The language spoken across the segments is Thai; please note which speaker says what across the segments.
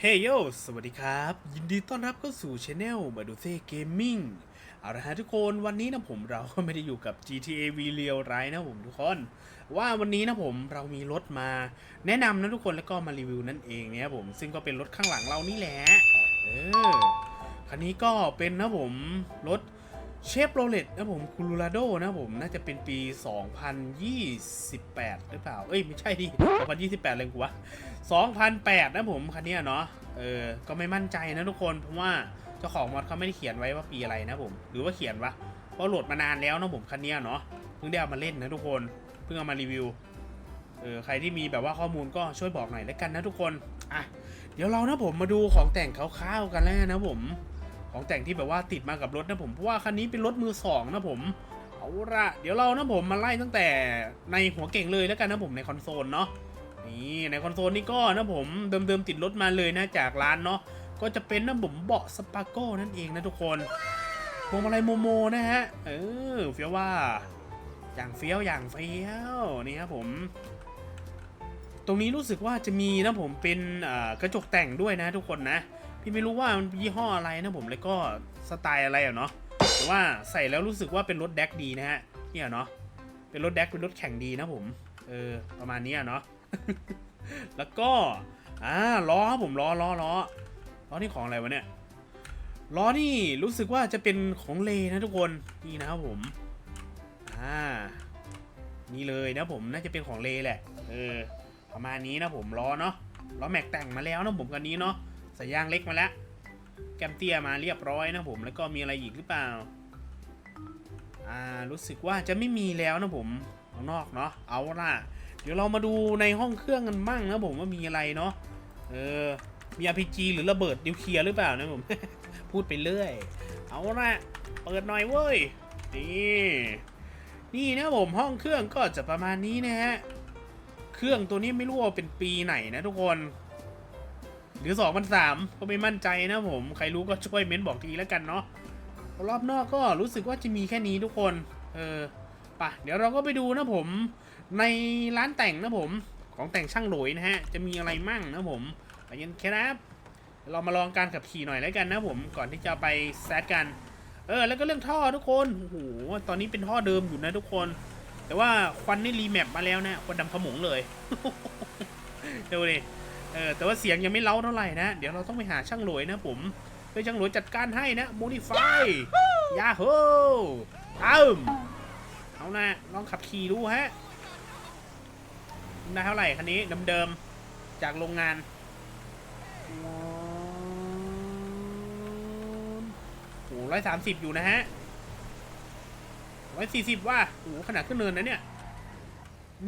Speaker 1: เฮ้ยโยสวัสดีครับ ยินดีต้อนรับเข้าสู่ช anel มาดูเซ่เกมมิ่งเอาละฮะทุกคนวันนี้นะผมเราก็ไม่ได้อยู่กับ GTA V Real ไรนะผมทุกคน ว่าวันนี้นะผมเรามีรถมาแนะนำนะทุกคนแล้วก็มารีวิวนั่นเองเนี่ยผมซึ่งก็เป็นรถข้างหลังเรานี่แหละเออคันนี้ก็เป็นนะผมรถ เชฟโรเลตนะผมคูลูราโดนะผมน่าจะเป็นปี 2028 หรือเปล่า เอ้ย ไม่ใช่ดิ 2028 เลยกูวะ 2008 นะผมคันนี้เนาะเออ ก็ไม่มั่นใจนะทุกคน เพราะว่าเจ้าของมอดเขาไม่ได้เขียนไว้ว่าปีอะไรนะผม หรือว่าเขียนวะเพราะโหลดมานานแล้วนะผมคันนี้เนาะเพิ่งได้เอามาเล่นนะทุกคน เพิ่งเอามารีวิวเออใครที่มีแบบว่าข้อมูลก็ช่วยบอกหน่อยแล้วกันนะทุกคนอะเดี๋ยวเรานะผมมาดูของแต่งคร่าวๆกันแล้วนะผม ของแต่งที่แบบว่าติดมากับรถนะผมเพราะว่าคันนี้เป็นรถมือสองนะผมเอาละเดี๋ยวเรานะผมมาไล่ตั้งแต่ในหัวเก่งเลยแล้วกันนะผมในคอนโซลเนาะนี่ในคอนโซลนี่ก็นะผมเดิมๆติดรถมาเลยนะจากร้านเนาะก็จะเป็นนะผมเบาะสปาโก้นั่นเองนะทุกคนพวงมาลัยโมโมนะฮะเออเฟี้ยวว่าอย่างเฟี้ยวอย่างเฟี้ยวนี่ครับผม ตรงนี้รู้สึกว่าจะมีนะผมเป็นกระจกแต่งด้วยนะทุกคนนะ พี่ไม่รู้ว่ามันยี่ห้ออะไรนะผมแล้วก็สไตล์อะไรอะเนาะแต่ว่าใส่แล้วรู้สึกว่าเป็นรถแดกดีนะฮะเนี่ยเนาะเป็นรถแดกเป็นรถแข่งดีนะผมเออประมาณนี้อะเนาะแล้วก็อ่าล้อผมล้อล้อล้อล้อนี่ของอะไรวะเนี่ยล้อนี่รู้สึกว่าจะเป็นของเลนะทุกคนนี่นะครับผมอ่านี่เลยนะผมน่าจะเป็นของเลแหละเออประมาณนี้นะผมล้อเนาะล้อแม็กแต่งมาแล้วนะผมกันนี้เนาะ ส่ยยางเล็กมาแล้วแกมเตียมาเรียบร้อยนะผมแล้วก็มีอะไรอีกหรือเปล่าอ่ารู้สึกว่าจะไม่มีแล้วนะผมข้างนอกเนาะเอาล่ะ เดี๋ยวเรามาดูในห้องเครื่องกันมั่งนะผมว่ามีอะไรเนาะเออมี RPG หรือระเบิดนิวเคลียร์หรือเปล่านะผม พูดไปเรื่อย เอาล่ะเปิดหน่อยเว้ย นี่นี่นะผมห้องเครื่องก็จะประมาณนี้นะฮะ เครื่องตัวนี้ไม่รู้ว่าเป็นปีไหนนะทุกคน หรือ2 0 0ก็ไม่มั่นใจนะผม ใครรู้ก็ช่วยเม้นบอกทีแล้วกันเนาะรอบนอกก็รู้สึกว่าจะมีแค่นี้ทุกคน เออปะเดี๋ยวเราก็ไปดูนะผม ในร้านแต่งนะผมของแต่งช่างหลยนะฮะ จะมีอะไรมั่งนะผมไปยันครับเรามาลองการขับขี่หน่อยแล้วกันนะผมก่อนที่จะไปแซดกัน เออ แล้วก็เรื่องท่อทุกคนโอ้โหตอนนี้เป็นท่อเดิมอยู่นะทุกคน แต่ว่าควันนี่รีแมปมาแล้วนะควันดำขมุงเลยดูดิ เออแต่ว่าเสียงยังไม่เล้าเท่าไหร่นะ เดี๋ยวเราต้องไปหาช่างหลวยนะผมเพื่อช่างหลวยจัดการให้นะโมดิฟายยาโฮตั้มเอานะลองขับขี่ดูฮะได้เท่าไหร่คันนี้เดิมๆจากโรงงานโอ้ร้อยสามสิบอยู่นะฮะร้อยสี่สิบว่าโอ้ขนาดขึ้นเนินนะเนี่ย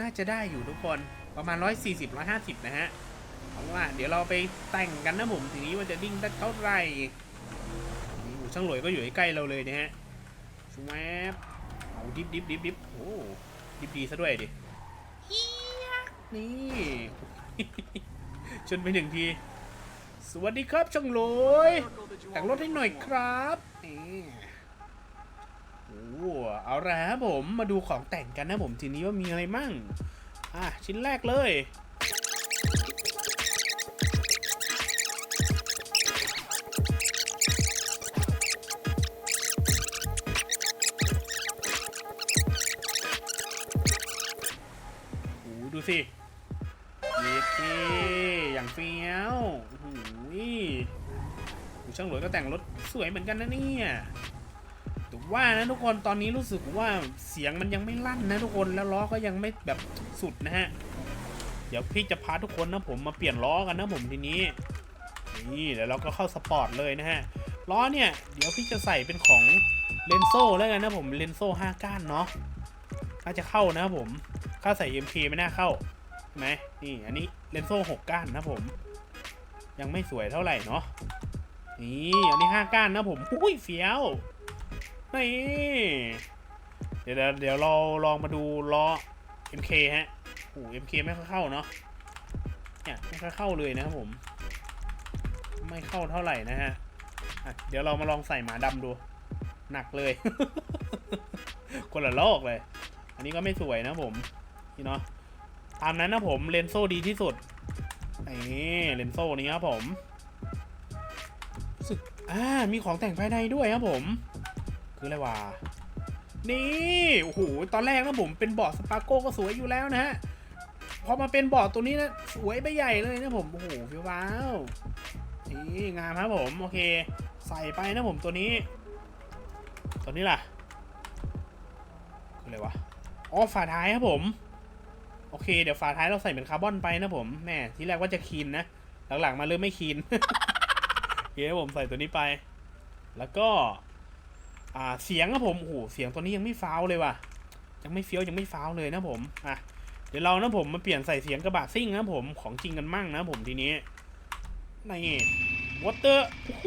Speaker 1: น่าจะได้อยู่ทุกคนประมาณร้อยสี่สิบร้อยห้าสิบนะฮะ เอาล่ะเดี๋ยวเราไปแต่งกันนะผมทีนี้ว่าจะดิ้งได้เท่าไหร่ช่างหลวยก็อยู่ใกล้เราเลยนะฮะชวบเอาดิบดิบดิบดิบโอ้ดิบดีซะด้วยดิเฮียนี่ชนไปหนึ่งที สวัสดีครับช่างหลวยแต่งรถให้หน่อยครับนี่โอ้เอาละครับผมมาดูของแต่งกันนะผมทีนี้ว่ามีอะไรมั่งอะชิ้นแรกเลย สิเยเคอย่างเฟี้ยวโอ้โหช่างหลวยก็แต่งรถสวยเหมือนกันนะเนี่ยแต่ว่านะทุกคนตอนนี้รู้สึกว่าเสียงมันยังไม่ลั่นนะทุกคนแล้วล้อก็ยังไม่แบบสุดนะฮะ เดี๋ยวพี่จะพาทุกคนนะผมมาเปลี่ยนล้อกันนะผมทีนี้ นี่แล้วเราก็เข้าสปอร์ตเลยนะฮะ ล้อเนี่ย เดี๋ยวพี่จะใส่เป็นของเลนโซ่แล้วกันนะผมเลนโซ่5ก้านเนาะน่าจะเข้านะผม ถ้าใส่ MK ไม่น่าเข้าใช่ไหมนี่อันนี้เลนโซ่หกก้านนะผม ยังไม่สวยเท่าไหร่เนาะนี่อันนี้ห้าก้านนะผมอุ้ยเฟี้ยวนี่เดี๋ยวเดี๋ยวเราลองมาดูล้อ MK ฮะโอ้ MK ไม่ค่อยเข้าเนาะเนี่ยไม่ค่อยเข้าเลยนะครับผม ไม่เข้าเท่าไหร่นะฮะะเดี๋ยวเรามาลองใส่หมาดำดู หนักเลย คนละโลกเลย อันนี้ก็ไม่สวยนะผม นี่เนาะตามนั้นนะผมเลนโซ่ดีที่สุดนี่เลนโซ่นี้ครับผมสึกอ่ามีของแต่งภายในด้วยครับผม คืออะไรวะนี่โอ้โหตอนแรกนะผมเป็นบอร์ดสปาโก้ก็สวยอยู่แล้วนะฮะพอมาเป็นบอร์ดตัวนี้นะสวยไปใหญ่เลยนะผมโอ้โหฟี้ยวว้าวนี่งามครับผมโอเค ใส่ไปนะผมตัวนี้ ตัวนี้ล่ะคืออะไรวะอ๋อฝาท้ายครับผม โอเค เดี๋ยวฝาท้ายเราใส่เป็นคาร์บอนไปนะผมแม่ที่แรกว่าจะคีนนะ หลังๆมาเริ่มไม่คีนโอเคครับผมใส่ตัวนี้ไป แล้วก็ อ่าเสียงครับผมโอ้โหเสียงตัวนี้ยังไม่ฟ้าวเลยว่ะ ยังไม่เฟี้ยวยังไม่ฟ้าวเลยนะผมอะเดี๋ยวเรานะผมมาเปลี่ยนใส่เสียงกระบะซิ่งนะผมของจริงกันมั่งนะผมทีนี้นี่วอเตอร์โอ้โห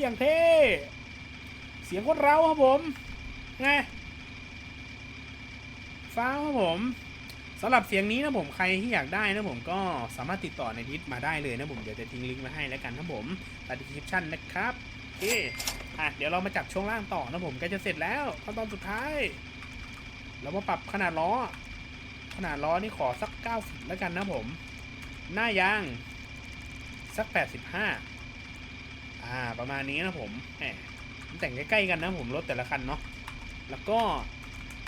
Speaker 1: อย่างเท่เสียงโคตรเร้าครับผมไงฟ้าวครับผม สำหรับเสียงนี้นะผมใครที่อยากได้นะผมก็สามารถติดต่อในทิสมาได้เลยนะผมเดี๋ยวจะทิ้งลิงก์มาให้แล้วกันครับผมใต้ดีคริปชั่นนะครับโอเคอะเดี๋ยวเรามาจับช่วงล่างต่อนะผมใกล้จะเสร็จแล้วขั้นตอนสุดท้าย เรามาปรับขนาดล้อ ขนาดล้อนี่ขอสัก 90 แล้วกันนะผม หน้ายางสัก 85 อ่า ประมาณนี้นะผมแหมแต่งใกล้ๆกันนะผมรถแต่ละคันเนาะแล้วก็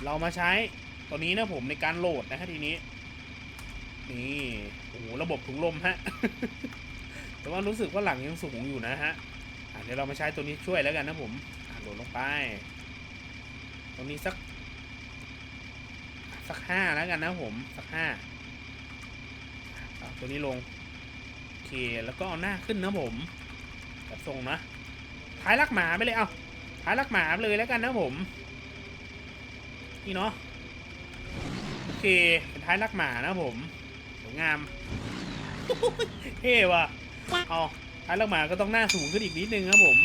Speaker 1: เรามาใช้ ตัวนี้นะผมในการโหลดนะฮะทีนี้ นี่โอ้โหระบบถุงลมฮะ แต่ว่ารู้สึกว่าหลังยังสูงอยู่นะฮะเดี๋ยวเรามาใช้ตัวนี้ช่วยแล้วกันนะผมโหลดลงไป ตัวนี้สัก สักห้าแล้วกันนะผมสักห้าตัวนี้ลงโอเคแล้วก็เอาหน้าขึ้นนะผมแบบทรงนะท้ายลักหมาไปเลยเอาท้ายลักหมาไปเลยแล้วกันนะผม นี่เนาะ เคเป็นท้ายลักหมานะผมสวยงามเท่ว่ะเอาท้ายลักหมาก็ต้องหน้าสูงขึ้นอีกนิดนึงครับผม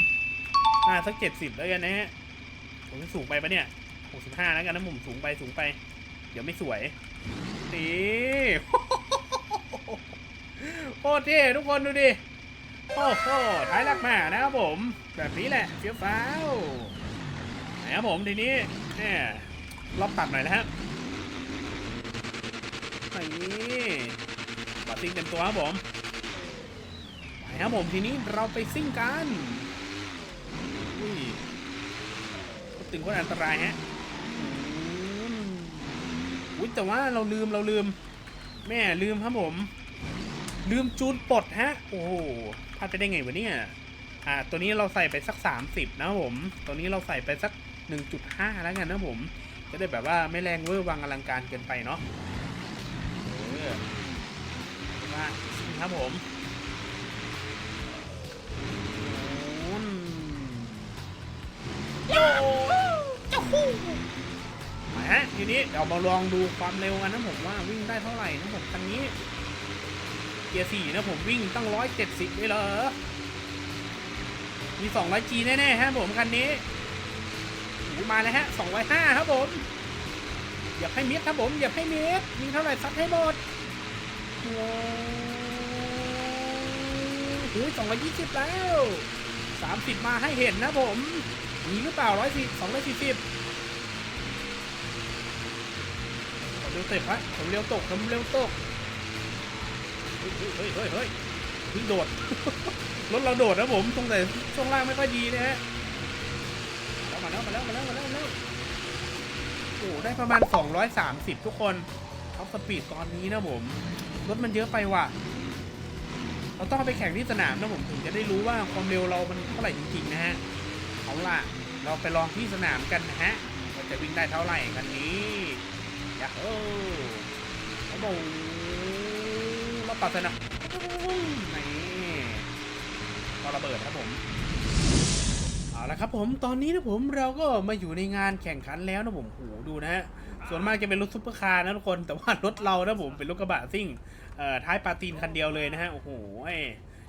Speaker 1: หน้าสักเจ็ดสิบแล้วกันนะฮะผมจะสูงไปปะเนี่ยหกสิบห้าแล้วกันนะผมสูงไปสูงไป เดี๋ยวไม่สวยนี่โคตรเท่ทุกคนดูดิโอ้โหท้ายลักหมานะครับผม แบบนี้แหละเฟี้ยวฟ้าวไหนครับผมทีนี้เนี่ยรอบตัดหน่อยนะฮะ นี่มาซิ่งเต็มตัวครับผมไปครับผมทีนี้เราไปซิ่งกันอุ้ยตึงคนอันตรายฮะอุ้ยแต่ว่าเราลืมเราลืม แม่ลืมครับผม ลืมจูนปลดฮะ โอ้โหพลาดไปได้ไงวะเนี่ยอ่าตัวนี้เราใส่ไปสัก 30 นะครับผม ตัวนี้เราใส่ไปสัก 1.5 แล้วกันนะผม จะได้แบบว่าไม่แรงเวอร์วังอลังการเกินไปเนาะ ครับผมโยเจ้าคู่มาฮะทีนี้เรามาลองดูความเร็วกันนะผมว่าวิ่งได้เท่าไหร่นะผมคันนี้ เกียร์สี่นะผมวิ่งตั้งร้อยเจ็ดสิบเลยเหรอ มีสองร้อยจีแน่ๆฮะผมคันนี้หมาแล้วฮะสองร้อยห้าครับผมอย่าให้มิดครับผมอย่าให้มิดมีเท่าไหร่ซัดให้หมดโอ้ องร้ยยี่สิบแล้วสามาให้เห็นนะผมมีหรือเปล่าร้อยสี่สองร้อยสี่สิบผมเร็วเตะฮะผมเร็วตกผมเร็วตก เฮ้ยเฮ้ยเฮ้ยเฮ้ยพิ่งโดด รถเราโดดนะผมตรงแต่ช่วงล่างไม่ค่อยดีนะฮะมาแล้วมาแล้วมาแล้วมาแล้วมาแล้วโอ้ได้ประมาณ 230 ทุกคนท็อปสปีดตอนนี้นะผม รถมันเยอะไปว่ะ เราต้องไปแข่งที่สนามนะผมถึงจะได้รู้ว่าความเร็วเรามันเท่าไหร่จริงๆนะฮะเอาล่ะเราไปลองที่สนามกันนะฮะว่าจะวิ่งได้เท่าไหร่กันนี้ยาโอ้โอ้โหเราปัดสนามนี่ก็ระเบิดครับผม ละครับผมตอนนี้นะผมเราก็มาอยู่ในงานแข่งขันแล้วนะผมโหดูนะฮะส่วนมากจะเป็นรถซุปเปอร์คาร์นะทุกคนแต่ว่ารถเรานะผมเป็นรถกระบะซิ่งเอ่อท้ายปาตีนคันเดียวเลยนะฮะโอ้โห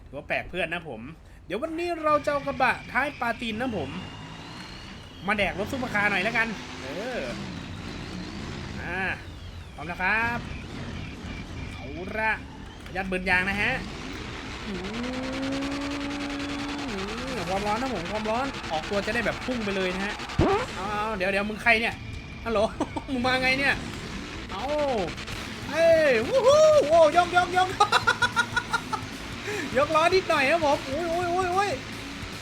Speaker 1: ถือว่าแปลกเพื่อนนะผม เดี๋ยววันนี้เราจะเอากระบะท้ายปาตีนนะผม มาแดกรถซุปเปอร์คาร์หน่อยแล้วกัน เอออ่าพร้อมนะครับเอาละยัดเบิร์นยางนะฮะ ความร้อนนะผมความร้อน ออกตัวจะได้แบบพุ่งไปเลยนะฮะเอาเดี๋ยวเดี๋ยวมึงใครเนี่ย ฮัลโหล มึงมาไงเนี่ย เอาเอ้ยวู้ฮู้โอ้ยกยกยกยกล้อนิดหน่อยนะผมอุ้ยอุ้ยอุ้ยอุ้ย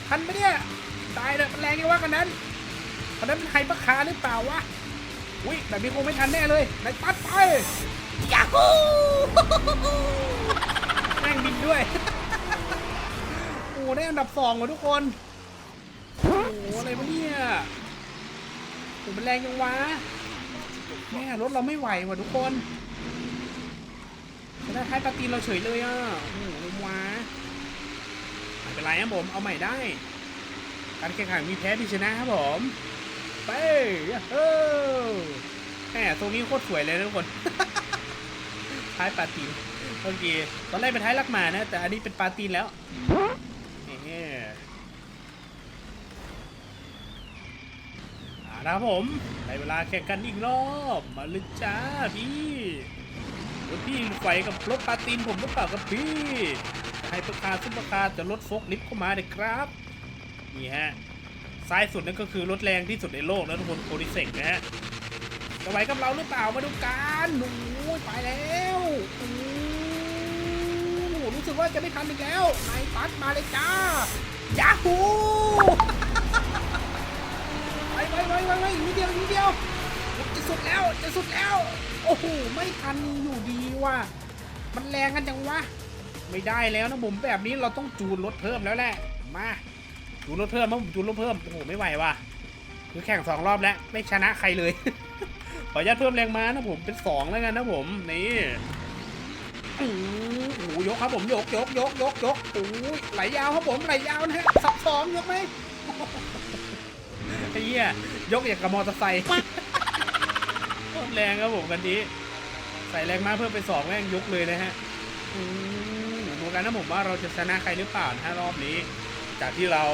Speaker 1: ทันไหมเนี่ย ตายเลยมันแรงยังวะกันนั้นกันนั้นมันไฮปะคาหรือเปล่าวะ อุ้ยแบบนี้คงไม่ทันแน่เลยนายปัดไป
Speaker 2: ยาฮู
Speaker 1: แม่งบินด้วย โอ้ได้อันดับสองว่ะทุกคน โอ้โหอะไรวะเนี่ยโอ้มันแรงยังวะแม่รถเราไม่ไหวว่ะทุกคนจะได้ท้ายปาตีนเราเฉยเลยอะโอ้โหวะไม่เป็นไรครับผม เอาใหม่ได้ การแข่งขันมีแพ้มีชนะครับผม ไปเฮ้แหมตรงนี้โคตรสวยเลยนะทุกคน ท้ายปาตีนโอเคตอนแรกเป็นท้ายลักหมานะ แต่อันนี้เป็นปาตีนแล้ว นี่าละครับผมได้เวลาแข่งกันอีกรอบ มาเลยจ้าพี่รถพี่ไฟกับรถปาตีนผมหรือเปล่ากับพี่ให้ประคาร์ซุปเปอร์คาร์จะรถโฟกลิฟต์เข้ามาเลยครับ นี่ฮะ ซ้ายสุดนั่นก็คือรถแรงที่สุดในโลกนะทุกคนโคดิเซกนะฮะจะไหวกับเราหรือเปล่ามาดูกันโอ้ยไปแล้วโอ้ รู้สึกว่าจะไม่ทันอีกแล้วนายปัดมาเลยจ้ายาฮูไปไปไปไปไปอีกนิดเดียวอีกนิดเดียวจะสุดแล้วจะสุดแล้ว โอ้โหไม่ทันอยู่ดีว่ะมันแรงกันจังวะไม่ได้แล้วนะผมแบบนี้เราต้องจูนรถเพิ่มแล้วแหละมาจูนรถเพิ่มมาผมจูนรถเพิ่มโอ้โหไม่ไหวว่ะคือแข่งสองรอบแล้วไม่ชนะใครเลยขออนุญาตเพิ่มแรงม้านะผมเป็นสองแล้วกันนะผมนี่ อู้โอ้โหยกครับผมยกยกยกยกยกโอ้ยไหลยาวครับผมไหลยาวนะฮะสับสองยกไหมไอ้เหี้ยยกอย่างกับมอเตอร์ไซค์โคตรแรงครับผมกันนี้ ใส่แรงม้าเพิ่มไปสองแม่งยกเลยนะฮะอืมดูกันนะผมว่าเราจะชนะใครหรือเปล่านะฮะรอบนี้ จากที่เรา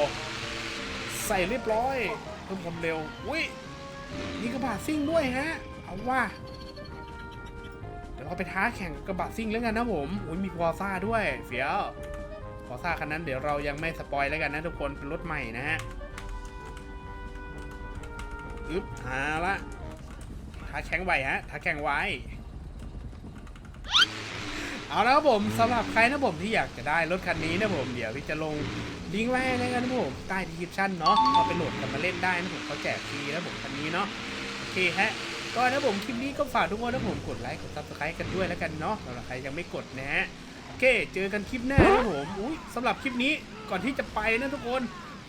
Speaker 1: ใส่เรียบร้อยเพิ่มความเร็วอุ้ยมีกระบะซิ่งด้วยฮะ เอาว่า เดี๋ยวเราไปท้าแข่งกระบะซิ่งแล้วกันนะผมอุ้ยมีพอซ่าด้วยเฟี้ยวพอซ่าคันนั้นเดี๋ยวเรายังไม่สปอยแล้วกันนะทุกคนเป็นรถใหม่นะฮะอึ๊บหาละท้าแข่งไวฮะท้าแข่งไวเอาแล้วผมสำหรับใครนะผมที่อยากจะได้รถคันนี้นะผมเดี๋ยวพี่จะลงลิงก์ไว้ให้แล้วกันนะผมใต้ดีคริปชั่นเนาะเอาไปโหลดกันมาเล่นได้นะผมเขาแจกฟรีนะผมคันนี้เนาะโอเคฮะ ก็นะผมคลิปนี้ก็ฝากทุกคนนะผมกดไลค์กดซับสไครต์กันด้วยแล้วกันเนาะสำหรับใครยังไม่กดนะฮะโอเค เจอกันคลิปหน้านะผมอุ้ยสำหรับคลิปนี้ก่อนที่จะไปนะทุกคน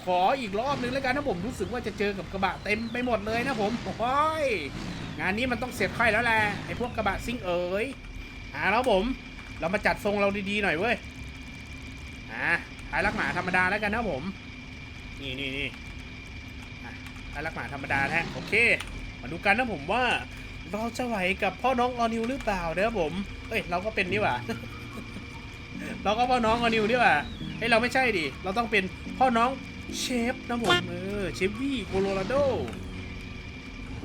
Speaker 1: ขออีกรอบนึงแล้วกันนะผมรู้สึกว่าจะเจอกับกระบะเต็มไปหมดเลยนะผมโอ้ยงานนี้มันต้องเสียบไข่แล้วแหละไอ้พวกกระบะซิ่งเอ๋ยอ่าแล้วผม เรามาจัดทรงเราดีๆหน่อยเว้ยอ่าท้ายลักหมาธรรมดาแล้วกันนะผม นี่นี่นี่ท้ายลักหมาธรรมดาแท้โอเค มาดูกันนะผมว่าเราจะไหวกับพ่อน้องออนิวหรือเปล่าเด้อผม เอ้ยเราก็เป็นนี่หว่า เราก็พ่อน้องออนิวนี่หว่าเฮ้ยเราไม่ใช่ดิ เราต้องเป็นพ่อน้องเชฟนะผมเออเชฟวี่โคโลราโด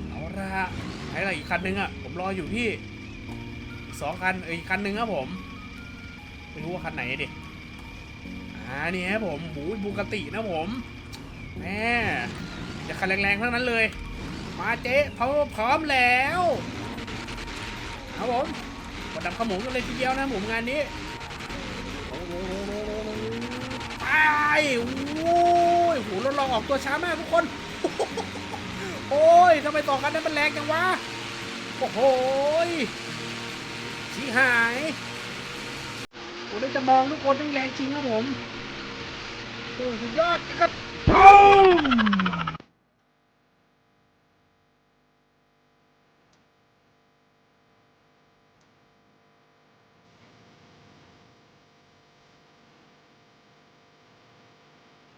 Speaker 1: เอาละใครอะไรอีกคันนึงอะ ผมรออยู่พี่สองคันเอออีกคันนึงครับผมไม่รู้ว่าคันไหนดิอ่านี่ครับผมหูบูกตินะผมแม่จะคันแรงๆทั้งนั้นเลย มาเจ๊พอพร้อมแล้วครับผมกดดับขมงกันเลยทีเดียวนะผมงานนี้โอ้โหไปโอ้ยโหรถเราออกตัวช้ามากทุกคน โอ้ยทำไมต่อกันนั้นมันแรงจังวะ โอ้โหชีหายโอ้ได้จะมองทุกคนแรงจริงครับผมสุดยอดครับปุ้ม